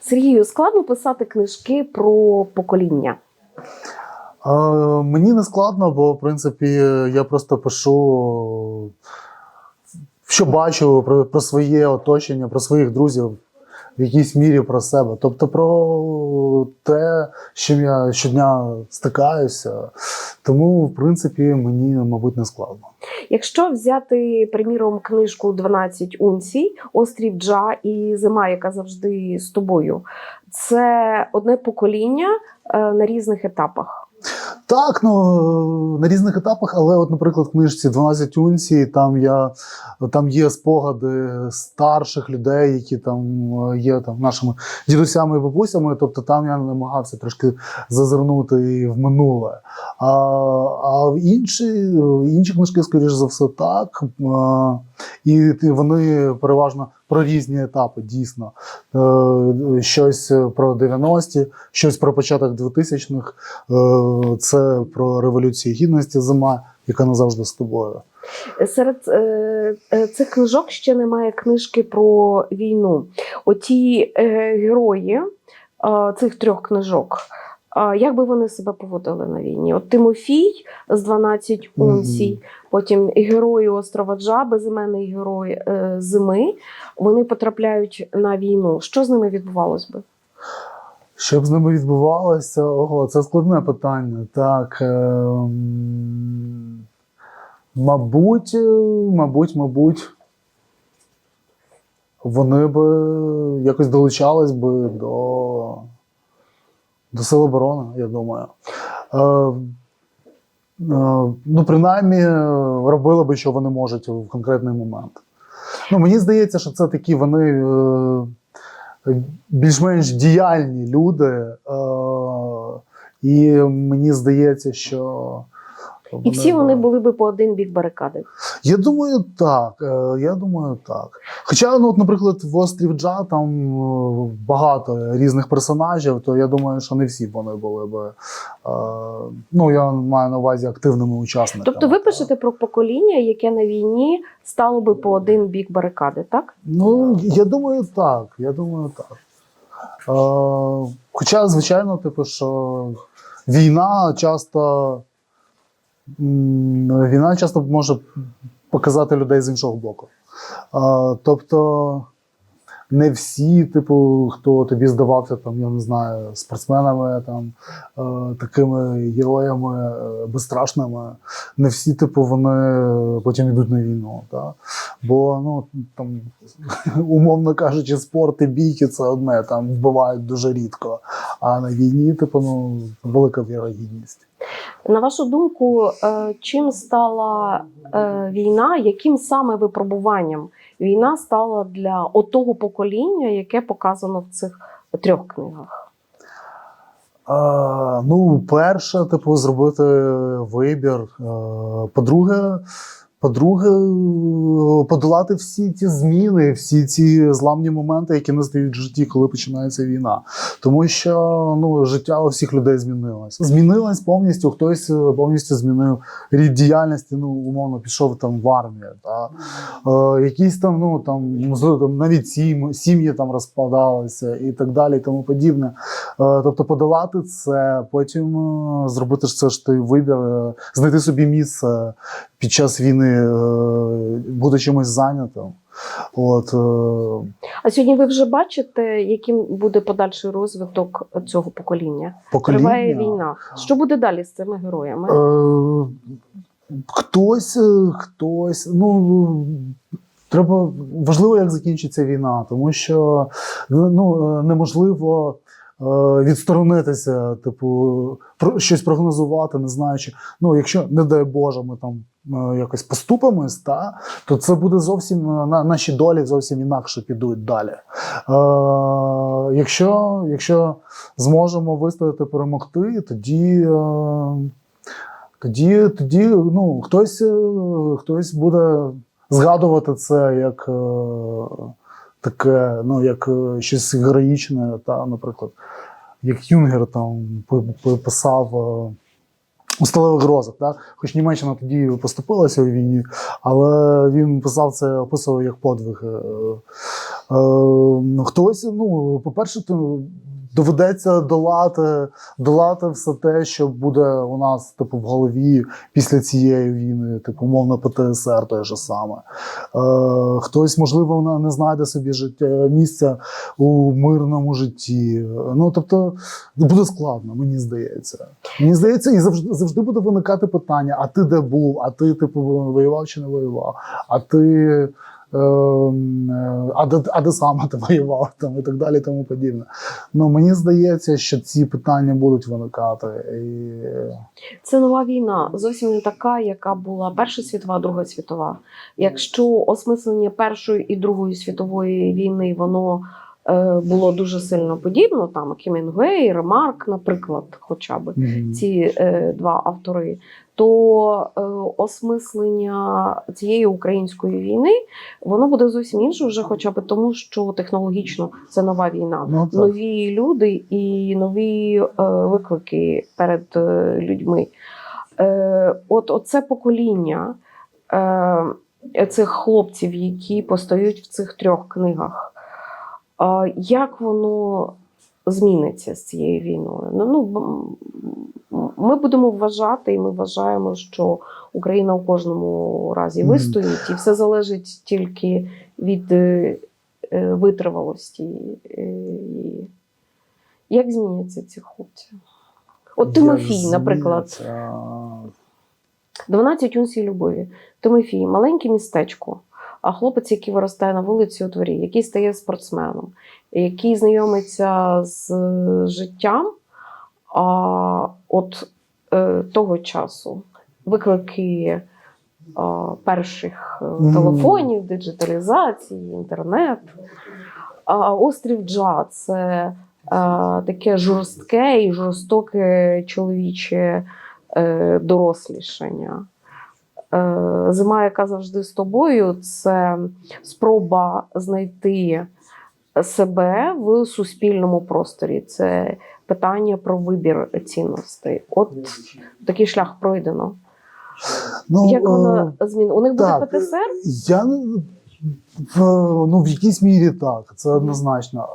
Сергію, складно писати книжки про покоління. Е, мені не складно, бо в принципі я просто пишу, що бачу про, про своє оточення, про своїх друзів, в якійсь мірі про себе. Тобто про те, чим я щодня стикаюся. Тому, в принципі, мені, мабуть, не складно. Якщо взяти, приміром, книжку «12 унцій, Острів Джа і Зима, яка завжди з тобою, це одне покоління е, на різних етапах. Так, ну на різних етапах, але, от, наприклад, в книжці 12 унцій, там я там є спогади старших людей, які там е, є там нашими дідусями і бабусями. Тобто там я намагався трошки зазирнути і в минуле. А, а в інші, інші книжки, скоріш за все, так. А, і вони переважно про різні етапи, дійсно. Е, Щось про 90-ті, щось про початок 2000-х. Це про революцію гідності зима, яка назавжди з тобою. Серед е, е, цих книжок ще немає книжки про війну. Оті е, герої е, цих трьох книжок. е, Як би вони себе поводили на війні? От Тимофій з 12 Мгм. унцій, потім герої острова Джа, безіменний герой е, зими. Вони потрапляють на війну. Що з ними відбувалось би? Що б з ними відбувалося? Ого, це складне питання. Так. е, м, Мабуть, е, мабуть, мабуть, вони б якось долучались би до, до Сил оборони, я думаю. Е, е, ну, принаймні, е, робили би, що вони можуть в конкретний момент. Ну, мені здається, що це такі вони. Е, більш-менш діяльні люди, е, і мені здається, що. І всі вони були би по один бік барикади. Я думаю, так. е, Я думаю, так. Хоча, ну, от, наприклад, в острів Джа там е, багато різних персонажів, то я думаю, що не всі вони були би. е, Ну, я маю на увазі активними учасниками. Тобто ви пишете про покоління, яке на війні стало би по один бік барикади, так? Ну, я думаю, так. Я думаю, так. Хоча, звичайно, типу, що війна часто. Війна часто може показати людей з іншого боку. Е, тобто, не всі, типу, хто тобі здавався, там, я не знаю, спортсменами, там, е, такими героями е, безстрашними, не всі, типу, вони потім йдуть на війну. Так? Бо ну, там, умовно кажучи, спорт і бійки це одне, там вбивають дуже рідко. А на війні, типу, ну, велика вірогідність. На вашу думку, е, чим стала е, війна, яким саме випробуванням війна стала для отого покоління, яке показано в цих трьох книгах? А, ну, перше, типу, зробити вибір. Е, По-друге, по-друге, подолати всі ті зміни, всі ці зламні моменти, які настають в житті, коли починається війна. Тому що ну, життя у всіх людей змінилось. Змінилось повністю, хтось е, повністю змінив рід діяльності, ну, умовно, пішов там в армію. Та? Е, якісь там, ну там, там навіть сім, сім'ї там розпадалися і так далі, і тому подібне. Е, Тобто подолати це, потім е, зробити ж це ж той вибір, е, знайти собі місце під час війни, е, бути чимось зайнятим. От, е, А сьогодні ви вже бачите, яким буде подальший розвиток цього покоління? покоління. Триває війна. Що буде далі з цими героями? Е, Хтось, е, хтось, ну. Треба важливо, як закінчиться війна, тому що ну, неможливо відсторонитися, типу, щось прогнозувати, не знаючи. Ну, якщо, не дай Боже, ми там е, якось поступимось, та, то це буде зовсім е, на, наші долі зовсім інакше підуть далі. Е, якщо, якщо зможемо вистояти перемогти, тоді. Е, тоді, тоді ну, хтось, е, хтось буде згадувати це як е, таке, ну, як е, щось героїчне, та, наприклад, як Юнгер там пи- пи- писав е, у сталевих грозах. Хоч Німеччина тоді поступилася у війні, але він писав це, описував як подвиг. е, хтось, ну, по-перше, доведеться долати, долати все те, що буде у нас типу, в голові після цієї війни, типу, умовно ПТСР той же саме. Е, хтось, можливо, не знайде собі життя, місця у мирному житті. Ну, тобто, буде складно, мені здається. Мені здається, і завжди, завжди буде виникати питання: а ти де був? А ти, типу, воював чи не воював? А ти. Ем, е, А де, а ти воював там і так далі, тому подібне. Ну мені здається, що ці питання будуть виникати. І... Це нова війна, зовсім не така, яка була Перша світова, Друга світова. Якщо осмислення Першої і Другої світової війни воно е, було дуже сильно подібно, там Кімінгуей, Ремарк, наприклад, хоча б Мгм. ці е, два автори, то е, осмислення цієї української війни воно буде зовсім інше, вже хоча б тому, що технологічно це нова війна. Ну, нові люди і нові е, виклики перед е, людьми. Е, от оце покоління е, цих хлопців, які постають в цих трьох книгах. Е, як воно зміниться з цією війною? Ну, ну, ми будемо вважати, і ми вважаємо, що Україна у кожному разі вистоїть, і все залежить тільки від е, е, витривалості. е, і Як зміняться ці хлопці? От Тимофій, наприклад, зміниться? 12 унцій любові. Тимофій, маленьке містечко, а хлопець, який виростає на вулиці у дворі, який стає спортсменом, який знайомиться з життям а, от е, того часу. Виклики а, перших е, телефонів, диджиталізації, інтернет. А острів Джа це е, таке жорстке і жорстоке чоловіче е, дорослішання. Е, Зима, яка завжди з тобою, це спроба знайти себе в суспільному просторі. Це питання про вибір цінностей. От такий шлях пройдено. Ну, Як воно вона змін? У них буде так. ПТСР? Я в, ну, в якійсь мірі так, це однозначно.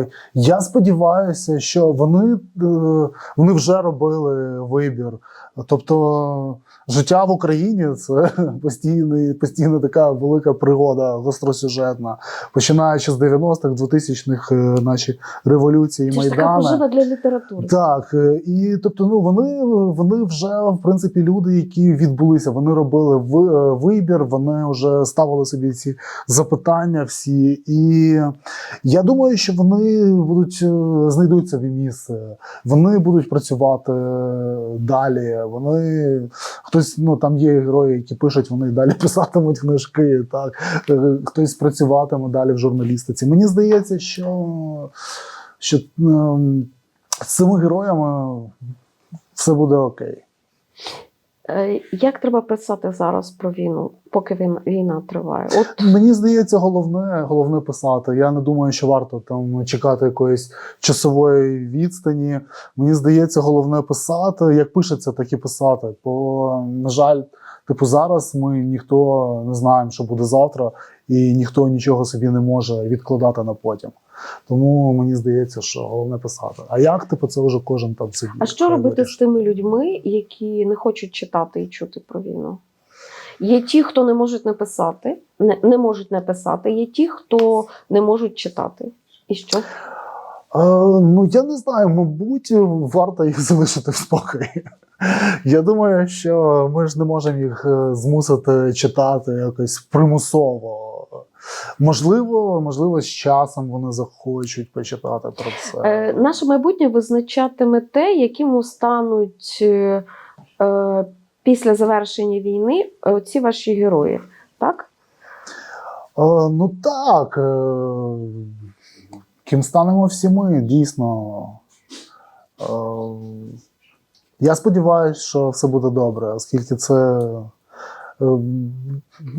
Е, я сподіваюся, що вони, е, вони вже робили вибір. Тобто, життя в Україні це постійний, постійно така велика пригода, гостросюжетна. Починаючи з 90-х, 2000-х, е, наші революції, Це така пожива для літератури. Так, е, і тобто, ну вони, вони вже в принципі люди, які відбулися, вони робили е, вибір, вони вже ставили собі ці запитання всі. І я думаю, що вони будуть е, знайдуть собі місце, вони будуть працювати далі. Вони хтось, ну там є герої, які пишуть, вони далі писатимуть книжки. Так Е, хтось працюватиме далі в журналістиці. Мені здається, що, що ем, з цими героями все буде окей. Е, Як треба писати зараз про війну, поки війна триває? От Мені здається, головне, головне писати. Я не думаю, що варто там чекати якоїсь часової відстані. Мені здається, головне писати. Як пишеться, так і писати. Бо, на жаль, типу, зараз ми ніхто не знаємо, що буде завтра, і ніхто нічого собі не може відкладати на потім. Тому мені здається, що головне писати. А як типу, це вже кожен там собі. А що робити з тими людьми, які не хочуть читати і чути про війну? Є ті, хто не можуть написати, не, не можуть написати, є ті, хто не можуть читати. І що? А, ну, я не знаю, мабуть, варто їх залишити в спокої. Я думаю, що ми ж не можемо їх е, змусити читати якось примусово. Можливо, можливо, з часом вони захочуть почитати про це. Е, наше майбутнє визначатиме те, яким стануть е, е, після завершення війни е, ці ваші герої. Так? Е, ну так. Е, ким станемо всі ми, дійсно. Я сподіваюся, що все буде добре, оскільки це е,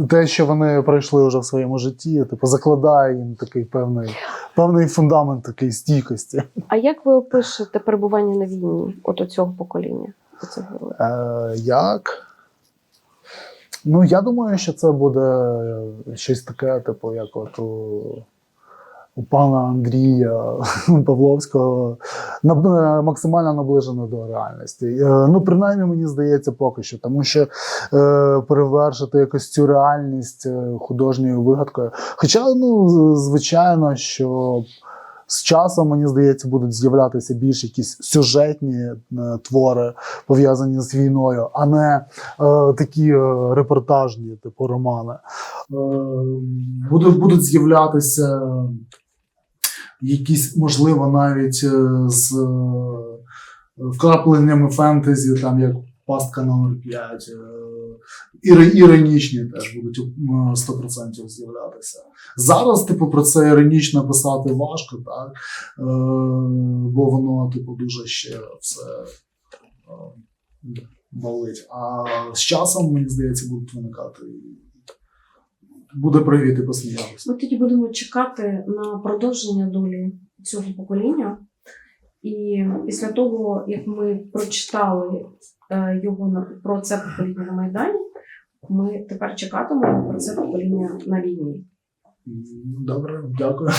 те, що вони пройшли вже в своєму житті, типу, закладає їм такий певний, певний фундамент такої стійкості. А як ви опишете перебування на війні от у цього покоління? Е, як? Ну, я думаю, що це буде щось таке, типу, як от у у пана Андрія Павловського максимально наближено до реальності. Е, Ну, принаймні, мені здається, поки що, тому що е, перевершити якось цю реальність е, художньою вигадкою. Хоча, ну, звичайно, що. З часом, мені здається, будуть з'являтися більш якісь сюжетні твори, пов'язані з війною, а не е, такі е, репортажні, типу романи. Е, будуть, будуть з'являтися якісь, можливо, навіть е, з е, вкрапленнями фентезі, там як пастка номер 5 іронічні теж будуть м, 100% з'являтися. Зараз, типу, про це іронічно писати важко, так? Е, бо воно, типу, дуже ще все е, болить. А з часом, мені здається, будуть виникати. Буде привіт і. Ми тоді будемо чекати на продовження долі цього покоління. І після того, як ми прочитали е, його на про це покоління на Майдані, ми тепер чекатимемо про це покоління на війні. Добре, дякую.